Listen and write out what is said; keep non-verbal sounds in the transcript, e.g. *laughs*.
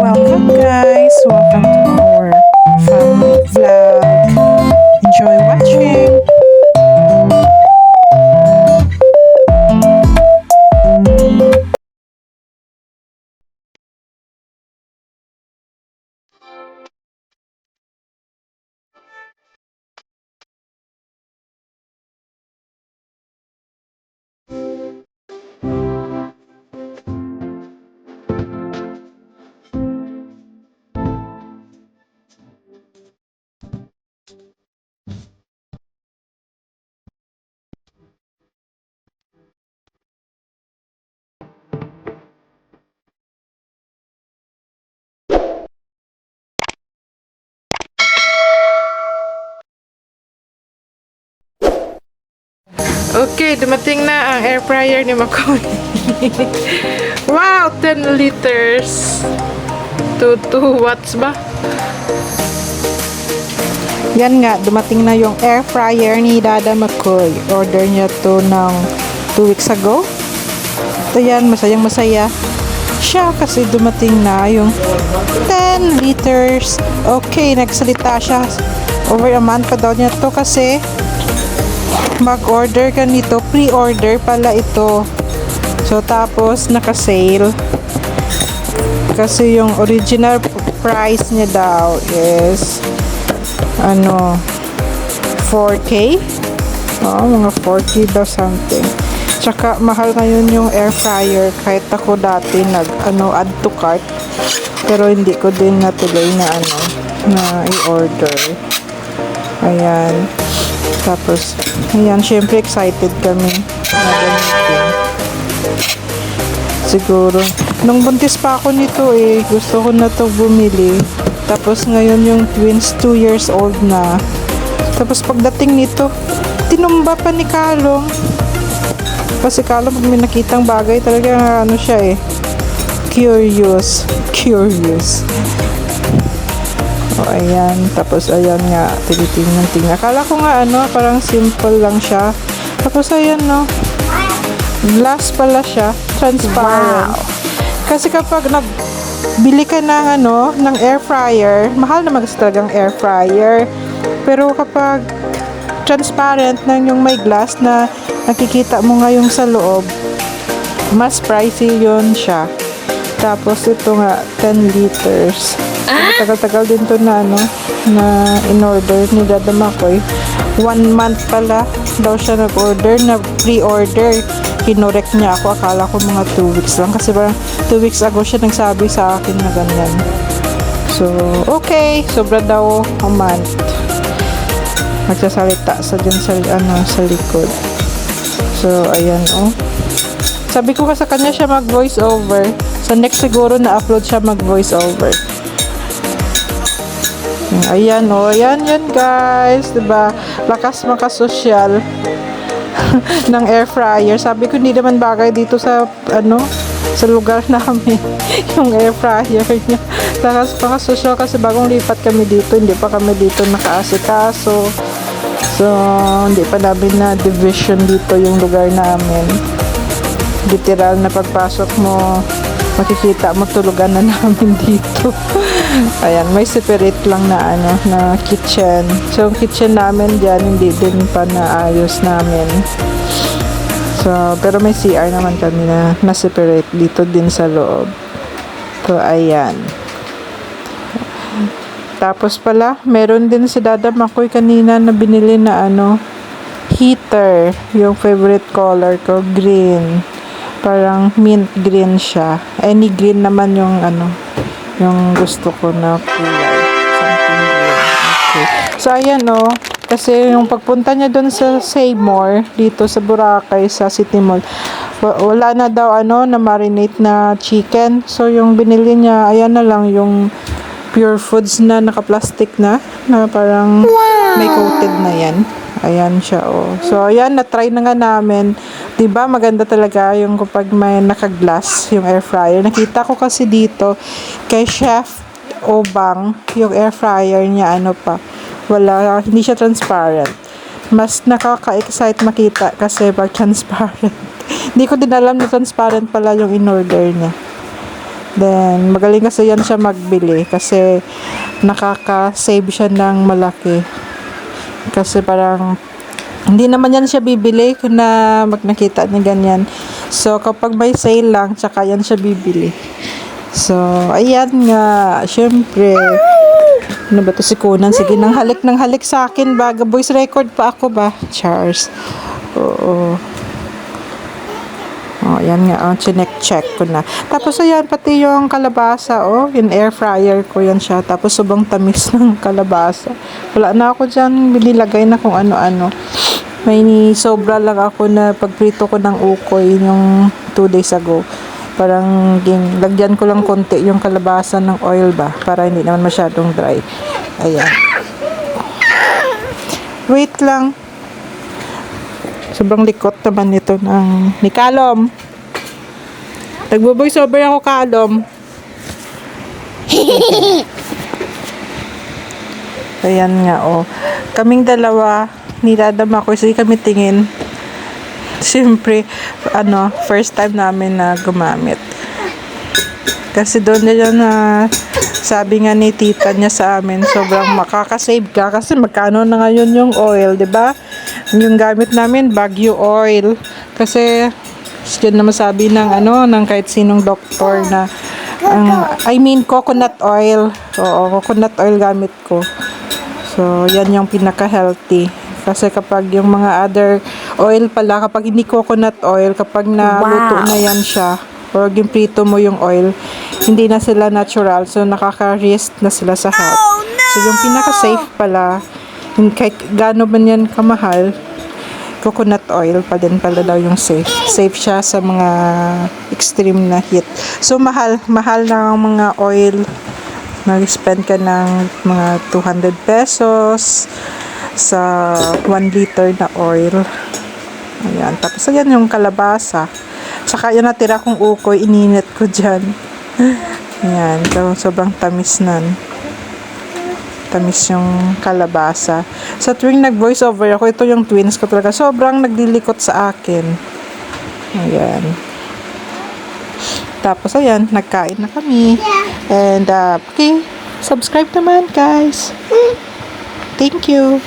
Welcome guys! Welcome to Okay, dumating na ang air fryer ni Makoy. *laughs* wow, 10 liters. To 2 watts ba? Yan nga, dumating na yung air fryer ni Dada Makoy. Order niya to ng 2 weeks ago. Ito yan, masayang masaya. Siya kasi dumating na yung 10 liters. Okay, nagsalita siya. Over a month pa daw niya to kasi mag-order ka nito, pre-order pala ito. So, tapos, naka-sale. Kasi yung original price niya daw is, ano, 4K? Oo, mga 4K daw something. Tsaka, mahal ngayon yung air fryer. Kahit ako dati nag, ano, add to cart. Pero hindi ko din natuloy na, ano, na i-order. Ayan. Tapos, ayan, syempre excited kami. Siguro, nung buntis pa ako nito eh, gusto ko na to bumili. Tapos ngayon yung twins 2 years old na. Tapos pagdating nito, tinumba pa ni Kalong. Kasi Kalong pag may nakitang bagay talaga ano siya eh. Curious. Curious. O, ayan. Tapos, ayan nga. Tinitingnan, tingnan. Akala ko nga, ano, parang simple lang siya. Tapos, ayan, no. Glass pala siya. Transparent. Kasi kapag nagbili ka ng, ano, ng air fryer, mahal naman kasi talagang air fryer. Pero kapag transparent na yung may glass na nakikita mo nga yung sa loob, mas pricey yun siya. Tapos ito nga, 10 liters. Tagal-tagal din to na ano, na in-order ni Dada Makoy. One month pala daw siya nag-order, na pre-order. Kinorek niya ako, akala ko mga 2 weeks lang. Kasi parang 2 weeks ago siya nagsabi sa akin na ganyan. So, okay. Sobra daw a month. Magsasalita sa dyan sa, ano, sa likod. So, ayan, oh. Sabi ko ka sa kanya siya mag voice over. Sa next siguro na upload siya mag voice over. Ayan o, oh, ayan yan guys, 'di ba? Lakas makasosyal *laughs* ng air fryer. Sabi ko hindi naman bagay dito sa ano, sa lugar *laughs* namin yung air fryer niya. Lakas makasosyal kasi bagong lipat kami dito, hindi pa kami dito nakaasikaso. So, hindi pa namin na division dito yung lugar namin literal na pagpasok mo makikita mo tulugan na *laughs* namin dito ayan may separate lang na ano na kitchen. So kitchen namin dyan hindi din pa naayos namin. So pero may CR naman kami na na separate dito din sa loob. So ayan. Tapos pala meron din si Dada Makoy kanina na binili na ano heater. Yung favorite color ko green. Parang mint green siya. Any green naman yung ano, yung gusto ko na kulay. Something green. Okay. So, ayan o. Oh, kasi yung pagpunta niya doon sa Seymour, dito sa Boracay, sa City Mall, wala na daw ano, na marinate na chicken. So, yung binili niya, ayan na lang yung pure foods na naka-plastic na, na parang may coated na yan. Ayan siya, oh. So, ayan, na-try na nga namin. 'Di ba maganda talaga yung kapag may naka-glass yung air fryer. Nakita ko kasi dito kay Chef Obang, yung air fryer niya, ano pa, wala, hindi siya transparent. Mas nakaka-excite makita kasi pag transparent. *laughs* hindi ko din alam na transparent pala yung in-order niya. Then, magaling kasi yan siya magbili kasi nakaka-save siya ng malaki. Kasi parang hindi naman yan siya bibili na mag nakita niya ganyan. So, kapag may sale lang, tsaka yan siya bibili. So, ayan nga. Syempre, ano ba to si Conan? Sige, nang halik ng halik sa akin. Baga, voice record pa ako ba? Charles. Oo. Oh, ayan nga, oh, chinek-check ko na. Tapos, ayan, pati yung kalabasa, oh, in air fryer ko yan siya. Tapos, subang tamis *laughs* ng kalabasa. Wala na ako dyan, binilagay na kung ano-ano. May ni sobra lang ako na pagprito ko ng ukoy yung 2 days ago. Parang ging, lagyan ko lang konti yung kalabasa ng oil ba para hindi naman masyadong dry. Ayan. Wait lang. Sobrang likot naman ito ng ni Kalom. Nagbo-voice over ako, Kalom. *laughs* Ayan nga, oh. Kaming dalawa, niladama ko, sige kami tingin. Siyempre, ano, first time namin na gumamit. Kasi doon niya na sabi nga ni tita niya sa amin, sobrang makakasave ka kasi magkano na ngayon yung oil, 'di ba? Yung gamit namin, Baguio oil. Kasi yun naman sabi ng ano, ng kahit sinong doktor na ang I mean coconut oil. Oo, coconut oil gamit ko. So, yan yung pinaka-healthy. Kasi kapag yung mga other oil pala, kapag hindi coconut oil, kapag naluto na yan siya, or gimprito mo yung oil, hindi na sila natural. So, nakaka-risk na sila sa health. So, yung pinaka-safe pala, yung kahit gaano man yan kamahal, coconut oil pa din pala daw yung safe. Safe siya sa mga extreme na heat. So, mahal. Mahal na ang mga oil. Mag-spend ka ng mga 200 pesos sa 1 liter na oil. Ayan. Tapos, ayan yung kalabasa. Saka yung natira kong ukoy, ininit ko dyan. *laughs* Ayan. So, sobrang tamis nan. Tamis yung kalabasa. Sa tuwing nag-voice over ako, ito yung twins ko talaga. Sobrang naglilikot sa akin. Ayan. Tapos, ayan, nagkain na kami. And, uh, okay, subscribe naman, guys. Thank you.